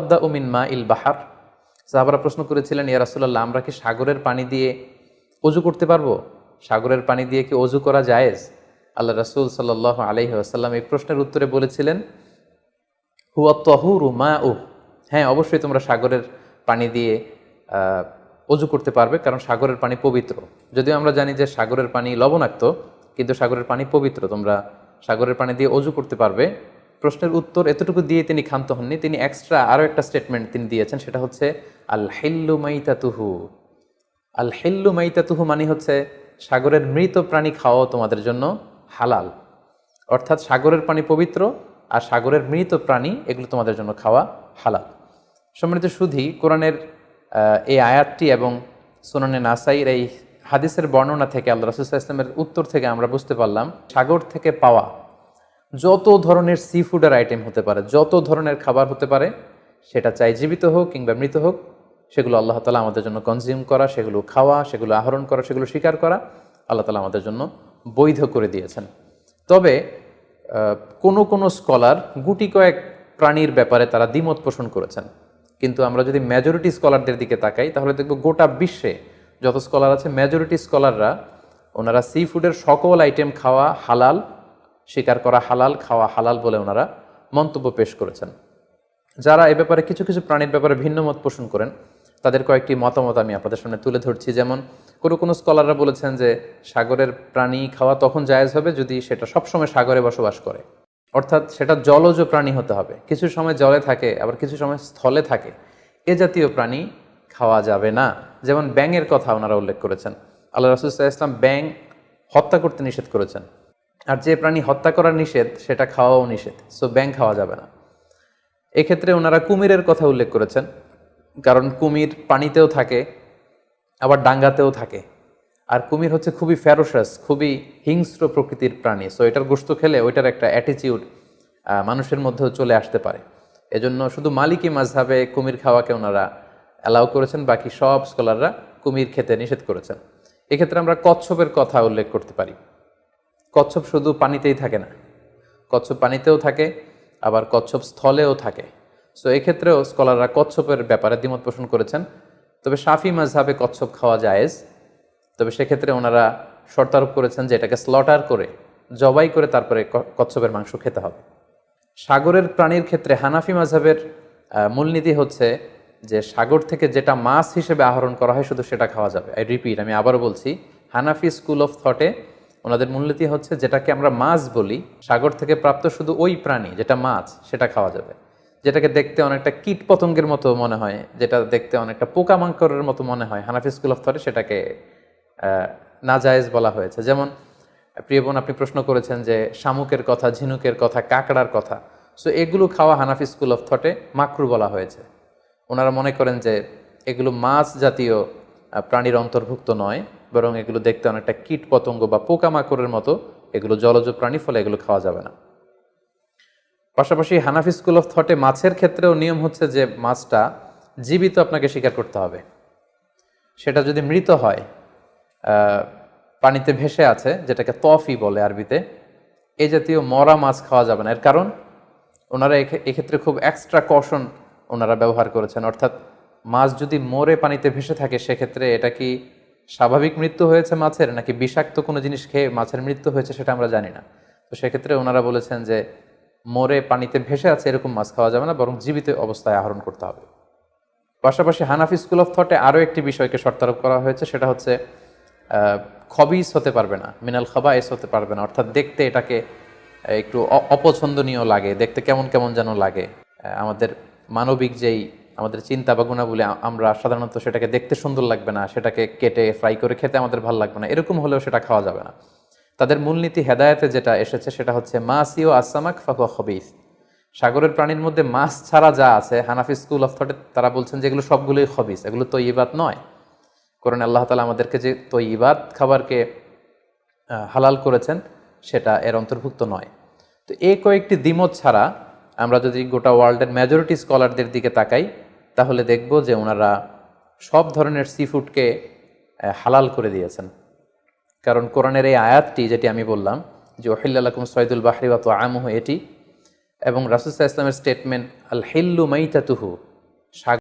আদা উমিন মা ইল বাহার। সাহাবারা প্রশ্ন করেছিলেন, ইয়া রাসুল্লাহ আমরা কি সাগরের পানি দিয়ে অজু করতে পারব? সাগরের পানি দিয়ে কি অজু করা জায়েজ? আল্লাহ রাসুল সাল্লাহ আলহি আসাল্লাম এই প্রশ্নের উত্তরে বলেছিলেন, হুয়া তহুরু মা উ হ্যাঁ অবশ্যই তোমরা সাগরের পানি দিয়ে অজু করতে পারবে, কারণ সাগরের পানি পবিত্র। যদিও আমরা জানি যে সাগরের পানি লবণাক্ত, কিন্তু সাগরের পানি পবিত্র। তোমরা সাগরের পানি দিয়ে অজু করতে পারবে। প্রশ্নের উত্তর এতটুকু দিয়ে তিনি ক্ষান্ত হননি। তিনি এক্সট্রা আরও একটা স্টেটমেন্ট তিনি দিয়েছেন, সেটা হচ্ছে আল হেল্লু মাইতাতুহু। আল হেল্লু মাইতাতুহু মানে হচ্ছে, সাগরের মৃত প্রাণী খাওয়াও তোমাদের জন্য হালাল। অর্থাৎ সাগরের পানি পবিত্র আর সাগরের মৃত প্রাণী এগুলো তোমাদের জন্য খাওয়া হালাল। সম্মানিত সুধি, কোরআনের এই আয়াতটি এবং সুনানে নাসাইর এই হাদিসের বর্ণনা থেকে আল্লাহ রসুল্লাহ ইসলামের উত্তর থেকে আমরা বুঝতে পারলাম, সাগর থেকে পাওয়া যত ধরনের সি ফুডের আইটেম হতে পারে, যত ধরনের খাবার হতে পারে, সেটা চাই জীবিত হোক কিংবা মৃত হোক, সেগুলো আল্লাহ তালা আমাদের জন্য কনজিউম করা, সেগুলো খাওয়া, সেগুলো আহরণ করা, সেগুলো স্বীকার করা আল্লাহ তালা আমাদের জন্য বৈধ করে দিয়েছেন। তবে কোনো কোনো স্কলার গুটি কয়েক প্রাণীর ব্যাপারে তারা দ্বিমত পোষণ করেছেন। কিন্তু আমরা যদি মেজরিটি স্কলারদের দিকে তাকাই, তাহলে দেখব গোটা বিশ্বে যত স্কলার আছে মেজরিটি স্কলাররা ওনারা সি ফুডের সকল আইটেম খাওয়া হালাল স্বীকার করা হালাল, খাওয়া হালাল বলে ওনারা মন্তব্য পেশ করেছেন। যারা এ ব্যাপারে কিছু কিছু প্রাণীর ব্যাপারে ভিন্ন মত পোষণ করেন, তাদের কয়েকটি মতামত আমি আপনাদের সামনে তুলে ধরছি। যেমন, কোনো কোনো স্কলাররা বলেছেন যে, সাগরের প্রাণী খাওয়া তখন জায়েজ হবে যদি সেটা সবসময় সাগরে বসবাস করে। অর্থাৎ সেটা জলজ প্রাণী হতে হবে। কিছু সময় জলে থাকে, আবার কিছু সময় স্থলে থাকে। এ জাতীয় প্রাণী খাওয়া যাবে না। যেমন ব্যাঙের কথা ওনারা উল্লেখ করেছেন। আল্লাহ রসুল্লাহ ইসলাম ব্যাং হত্যা করতে নিষেধ করেছেন। আর যে প্রাণী হত্যা করার নিষেধ, সেটা খাওয়াও নিষেধ। সো ব্যাং খাওয়া যাবে না। এক্ষেত্রে ওনারা কুমিরের কথা উল্লেখ করেছেন। কারণ কুমির পানিতেও থাকে, আবার ডাঙ্গাতেও থাকে। আর কুমির হচ্ছে খুবই ফ্যারোসাস খুবই হিংস্র প্রকৃতির প্রাণী। সো এটার গোস্ত খেলে ওইটার একটা অ্যাটিচিউড মানুষের মধ্যেও চলে আসতে পারে। এজন্য শুধু মালিকি মাঝহাবে কুমির খাওয়াকে ওনারা অ্যালাউ করেছেন, বাকি সব স্কলাররা কুমির খেতে নিষেধ করেছেন। এক্ষেত্রে আমরা কচ্ছপের কথা উল্লেখ করতে পারি। কচ্ছপ শুধু পানিতেই থাকে না। কচ্ছপ পানিতেও থাকে, আবার কচ্ছপ স্থলেও থাকে। সো এক্ষেত্রেও স্কলাররা কচ্ছপের ব্যাপারে দ্বিমত পোষণ করেছেন। তবে সাফি মাঝহাবে কচ্ছপ খাওয়া জায়েজ। তবে সেক্ষেত্রে ওনারা শর্তারোপ করেছেন যে এটাকে স্লটার করে, জবাই করে তারপরে কচ্ছপের মাংস খেতে হবে। সাগরের প্রাণীর ক্ষেত্রে হানাফি মাঝহাবের মূলনীতি হচ্ছে যে সাগর থেকে যেটা মাছ হিসেবে আহরণ করা হয় শুধু সেটা খাওয়া যাবে। আই রিপিট আমি আবার বলছি, হানাফি স্কুল অফ থটে ওনাদের মূলনীতি হচ্ছে যেটাকে আমরা মাছ বলি, সাগর থেকে প্রাপ্ত শুধু ওই প্রাণী যেটা মাছ, সেটা খাওয়া যাবে। যেটাকে দেখতে অনেকটা কীট পতঙ্গের মতো মনে হয়, যেটা দেখতে অনেকটা পোকামাঙ্করের মতো মনে হয়। হানাফি স্কুল অফ থটে সেটাকে নাজায়েজ বলা হয়েছে। যেমন, প্রিয় বোন, আপনি প্রশ্ন করেছেন যে শামুকের কথা, ঝিনুকের কথা, কাঁকড়ার কথা। সো এগুলো খাওয়া হানাফি স্কুল অফ থটে মাকরু বলা হয়েছে। ওনারা মনে করেন যে এগুলো মাছ জাতীয় প্রাণীর অন্তর্ভুক্ত নয়। বরং এগুলো দেখতে অনেকটা কীট পতঙ্গ বা পোকামাকড়ের মতো, এগুলো জলজ প্রাণী, ফলে এগুলো খাওয়া যাবে না। পাশাপাশি হানাফি স্কুল অফ থটে মাছের ক্ষেত্রেও নিয়ম হচ্ছে যে মাছটা জীবিত আপনাকে স্বীকার করতে হবে। সেটা যদি মৃত হয় পানিতে ভেসে আছে, যেটাকে তফি বলে আরবিতে এই জাতীয় মরা মাছ খাওয়া যাবে না। এর কারণ, ওনারা এক্ষেত্রে খুব এক্সট্রা কশন ওনারা ব্যবহার করেছেন। অর্থাৎ মাছ যদি মরে পানিতে ভেসে থাকে, সেক্ষেত্রে এটা কি স্বাভাবিক মৃত্যু হয়েছে মাছের, নাকি বিষাক্ত কোনো জিনিস খেয়ে মাছের মৃত্যু হয়েছে সেটা আমরা জানি না। তো সেক্ষেত্রে ওনারা বলেছেন যে, মরে পানিতে ভেসে আছে এরকম মাছ খাওয়া যাবে না, বরং জীবিত অবস্থায় আহরণ করতে হবে। পাশাপাশি হানাফি স্কুল অফ থটে আরও একটি বিষয়কে শর্তারোপ করা হয়েছে, সেটা হচ্ছে খবিস হতে পারবে না, মিনাল খবাইস হতে পারবে না, অর্থাৎ দেখতে এটাকে একটু অপছন্দনীয় লাগে, দেখতে কেমন কেমন যেন লাগে। আমাদের মানবিক যেই আমাদের চিন্তা বা গুণাবলী আমরা সাধারণত সেটাকে দেখতে সুন্দর লাগবে না, সেটাকে কেটে ফ্রাই করে খেতে আমাদের ভালো লাগবে না, এরকম হলেও সেটা খাওয়া যাবে না। তাদের মূলনীতি হেদায়েতে যেটা এসেছে সেটা হচ্ছে মাসিও আসামাক ফাকুয়া খবিস। সাগরের প্রাণীর মধ্যে মাছ ছাড়া যা আছে, হানাফি স্কুল অফ থটে তারা বলছেন যে এগুলো সবগুলোই খবিস, এগুলো তো ইবাদ নয়। কোরআন আল্লাহ তালা আমাদেরকে যে তো ইবাদ খাবারকে হালাল করেছেন, সেটা এর অন্তর্ভুক্ত নয়। তো এই কয়েকটি দ্বিমত ছাড়া আমরা যদি গোটা ওয়ার্ল্ডের মেজরিটি স্কলারদের দিকে তাকাই তাহলে দেখব যে ওনারা সব ধরনের সি ফুডকে হালাল করে দিয়েছেন। কারণ কোরআনের এই আয়াতটি যেটি আমি বললাম, যে ওহিল্লাকুম সৈদুল বাহরি ওয়াত আমহ এটি এবং রাসুসাহ ইসলামের স্টেটমেন্ট আল হিল্লু মাইতাতুহু সাগর